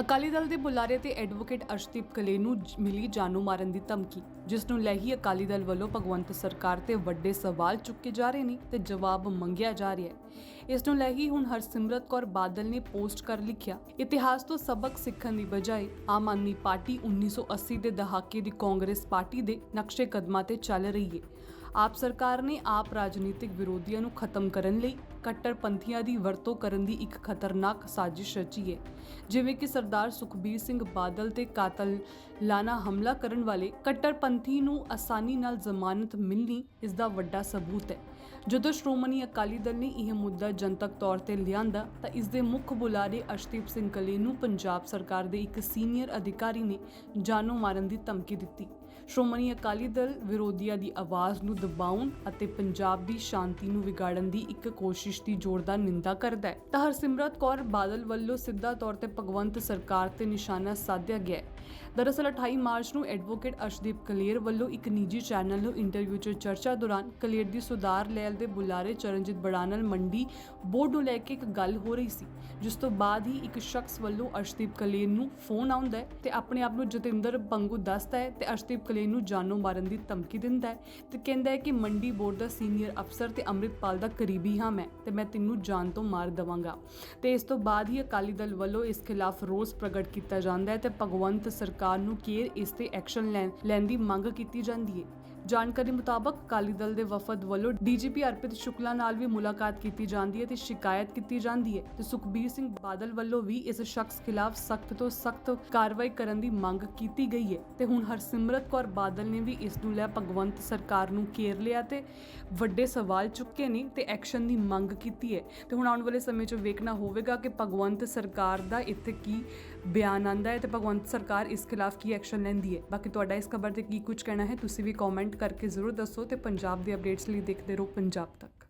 ਅਕਾਲੀ ਦਲ ਦੇ ਬੁਲਾਰੇ ਤੇ ਐਡਵੋਕੇਟ ਅਰਸ਼ਦੀਪ ਕਲੇ ਨੂੰ ਮਿਲੀ ਜਾਨੂ ਮਾਰਨ ਦੀ ਧਮਕੀ, ਜਿਸ ਨੂੰ ਲੈ ਹੀ ਅਕਾਲੀ ਦਲ ਵੱਲੋਂ ਭਗਵੰਤ ਸਰਕਾਰ ਤੇ ਵੱਡੇ ਸਵਾਲ ਚੁੱਕੇ ਜਾ ਰਹੇ ਨੇ ਤੇ ਜਵਾਬ ਮੰਗਿਆ ਜਾ ਰਿਹਾ ਹੈ। ਇਸ ਨੂੰ ਲੈ ਹੀ ਹੁਣ ਹਰਸਿਮਰਤ ਕੌਰ ਬਾਦਲ ਨੇ ਪੋਸਟ ਕਰ ਲਿਖਿਆ, ਇਤਿਹਾਸ ਤੋਂ ਸਬਕ ਸਿੱਖਣ ਦੀ ਬਜਾਏ ਆਮ ਆਦਮੀ ਪਾਰਟੀ 1980 ਦੇ ਦਹਾਕੇ ਦੀ ਕਾਂਗਰਸ ਪਾਰਟੀ ਦੇ ਨਕਸ਼ੇ ਕਦਮਾਂ ਤੇ ਚੱਲ ਰਹੀ ਹੈ। ਆਪ ਸਰਕਾਰ ਨੇ ਆਪ ਰਾਜਨੀਤਿਕ ਵਿਰੋਧੀਆਂ ਨੂੰ ਖਤਮ ਕਰਨ ਲਈ ਕੱਟੜਪੰਥੀਆਂ ਦੀ ਵਰਤੋਂ ਕਰਨ ਦੀ ਇੱਕ ਖਤਰਨਾਕ ਸਾਜ਼ਿਸ਼ ਰਚੀ ਹੈ। ਜਿਵੇਂ ਕਿ ਸਰਦਾਰ ਸੁਖਬੀਰ ਸਿੰਘ ਬਾਦਲ ਤੇ ਕਾਤਲ ਲਾਨਾ ਹਮਲਾ ਕਰਨ ਵਾਲੇ ਕੱਟੜਪੰਥੀ ਨੂੰ ਆਸਾਨੀ ਨਾਲ ਜ਼ਮਾਨਤ ਮਿਲਣੀ ਇਸ ਦਾ ਵੱਡਾ ਸਬੂਤ ਹੈ। ਜਦੋਂ ਸ਼੍ਰੋਮਣੀ ਅਕਾਲੀ ਦਲ ਨੇ ਇਹ ਮੁੱਦਾ ਜਨਤਕ ਤੌਰ ਤੇ ਲਿਆਂਦਾ, ਤਾਂ ਇਸ ਦੇ ਮੁੱਖ ਬੁਲਾਰੇ ਅਰਸ਼ਦੀਪ ਸਿੰਘ ਕਲੇ ਨੂੰ ਪੰਜਾਬ ਸਰਕਾਰ ਦੇ ਇੱਕ ਸੀਨੀਅਰ ਅਧਿਕਾਰੀ ਨੇ ਜਾਨੋਂ ਮਾਰਨ ਦੀ ਧਮਕੀ ਦਿੱਤੀ। ਸ਼੍ਰੋਮਣੀ ਅਕਾਲੀ ਦਲ ਵਿਰੋਧੀਆਂ ਦੀ ਆਵਾਜ਼ ਨੂੰ ਦਬਾਉਣ ਅਤੇ ਪੰਜਾਬ ਦੀ ਸ਼ਾਂਤੀ ਨੂੰ ਵਿਗਾੜਨ ਦੀ ਇੱਕ ਕੋਸ਼ਿਸ਼ ਦੀ ਜ਼ੋਰਦਾਰ ਨਿੰਦਾ ਕਰਦਾ ਹੈ। ਤਾਂ ਹਰਸਿਮਰਤ ਕੌਰ ਬਾਦਲ ਵੱਲੋਂ ਸਿੱਧਾ ਤੌਰ ਤੇ ਭਗਵੰਤ ਸਰਕਾਰ ਤੇ ਨਿਸ਼ਾਨਾ ਸਾਧਿਆ ਗਿਆ ਹੈ। ਦਰਅਸਲ 28 ਮਾਰਚ ਨੂੰ ਐਡਵੋਕੇਟ ਅਰਸ਼ਦੀਪ ਕਲੇਰ ਵੱਲੋਂ ਇੱਕ ਨਿੱਜੀ ਚੈਨਲ ਨੂੰ ਇੰਟਰਵਿਊ 'ਚ ਚਰਚਾ ਦੌਰਾਨ ਕਲੇਰ ਦੀ ਸੁਧਾਰ ਲੈਲ ਦੇ ਬੁਲਾਰੇ ਚਰਨਜੀਤ ਬੜਾਨਲ ਮੰਡੀ ਬੋਰਡ ਨੂੰ ਲੈ ਕੇ ਇੱਕ ਗੱਲ ਹੋ ਰਹੀ ਸੀ, ਜਿਸ ਤੋਂ ਬਾਅਦ ਹੀ ਇੱਕ ਸ਼ਖਸ ਵੱਲੋਂ ਅਰਸ਼ਦੀਪ ਕਲੇਰ ਨੂੰ ਫੋਨ ਆਉਂਦਾ ਹੈ ਤੇ ਆਪਣੇ ਆਪ ਨੂੰ ਜਤਿੰਦਰ ਪੰਗੂ ਦੱਸਦਾ ਹੈ ਤੇ ਅਰਸ਼ਦੀਪ ਕਲੇਰ ਨੂੰ ਜਾਨੋਂ ਮਾਰਨ ਦੀ ਧਮਕੀ ਦਿੰਦਾ ਹੈ ਤੇ ਕਹਿੰਦਾ ਹੈ ਕਿ ਮੰਡੀ ਬੋਰਡ ਦਾ ਸੀਨੀਅਰ ਅਫਸਰ ਤੇ ਅੰਮ੍ਰਿਤਪਾਲ ਦਾ ਕਰੀਬੀ ਹਾਂ ਮੈਂ। ਤੇ ਮੈਂ ਤੈਨੂੰ ਜਾਨ ਤੋਂ ਮਾਰ ਦਵਾਂਗਾ। ਤੇ ਇਸ ਤੋਂ ਬਾਅਦ ਹੀ ਅਕਾਲੀ ਦਲ ਵੱਲੋਂ ਇਸ ਖਿਲਾਫ ਰੋਸ ਪ੍ਰਗਟ ਕੀਤਾ ਜਾਂਦਾ ਹੈ ਤੇ ਭਗਵੰਤ ਸਰਕਾਰ ਨੂੰ ਕੇਰ ਇਸ ਤੇ ਐਕਸ਼ਨ ਲੈਣ ਲੈਣ ਦੀ ਮੰਗ ਕੀਤੀ ਜਾਂਦੀ ਹੈ? ਜਾਣਕਾਰੀ ਮੁਤਾਬਕ ਅਕਾਲੀ ਦਲ ਦੇ ਵਫਦ ਵੱਲੋਂ ਡੀਜੀਪੀ ਅਰਪਿਤ ਸ਼ੁਕਲਾ ਨਾਲ ਵੀ ਮੁਲਾਕਾਤ ਕੀਤੀ ਜਾਂਦੀ ਹੈ ਤੇ ਸ਼ਿਕਾਇਤ ਕੀਤੀ ਜਾਂਦੀ ਹੈ ਤੇ ਸੁਖਬੀਰ ਸਿੰਘ ਬਾਦਲ ਵੱਲੋਂ ਵੀ ਇਸ ਸ਼ਖਸ ਖਿਲਾਫ ਸਖਤ ਤੋਂ ਸਖਤ ਕਾਰਵਾਈ ਕਰਨ ਦੀ ਮੰਗ ਕੀਤੀ ਗਈ ਹੈ ਤੇ ਹੁਣ ਹਰਸਿਮਰਤ ਕੌਰ ਬਾਦਲ ਨੇ ਵੀ ਇਸ ਨੂੰ ਲੈ ਭਗਵੰਤ ਸਰਕਾਰ ਨੂੰ ਘੇਰ ਲਿਆ ਤੇ ਵੱਡੇ ਸਵਾਲ ਚੁੱਕੇ ਨੇ ਤੇ ਐਕਸ਼ਨ ਦੀ ਮੰਗ ਕੀਤੀ ਹੈ। ਤੇ ਹੁਣ ਆਉਣ ਵਾਲੇ ਸਮੇਂ 'ਚ ਵੇਖਣਾ ਹੋਵੇਗਾ ਕਿ ਭਗਵੰਤ ਸਰਕਾਰ ਦਾ ਇੱਥੇ ਕੀ ਬਿਆਨ ਆਂਦਾ ਹੈ ਤੇ ਭਗਵੰਤ ਸਰਕਾਰ ਇਸ ਖਿਲਾਫ ਕੀ ਐਕਸ਼ਨ ਲੈਂਦੀ ਹੈ। ਬਾਕੀ ਤੁਹਾਡਾ ਇਸ ਖਬਰ ਤੇ ਕੀ ਕੁਝ ਕਹਿਣਾ ਹੈ, ਤੁਸੀਂ ਵੀ ਕਮੈਂਟ ਕਰਕੇ ਜ਼ਰੂਰ ਦੱਸੋ ਤੇ ਪੰਜਾਬ ਦੀ ਅਪਡੇਟਸ ਲਈ ਦੇਖਦੇ ਰਹੋ ਪੰਜਾਬ ਤੱਕ।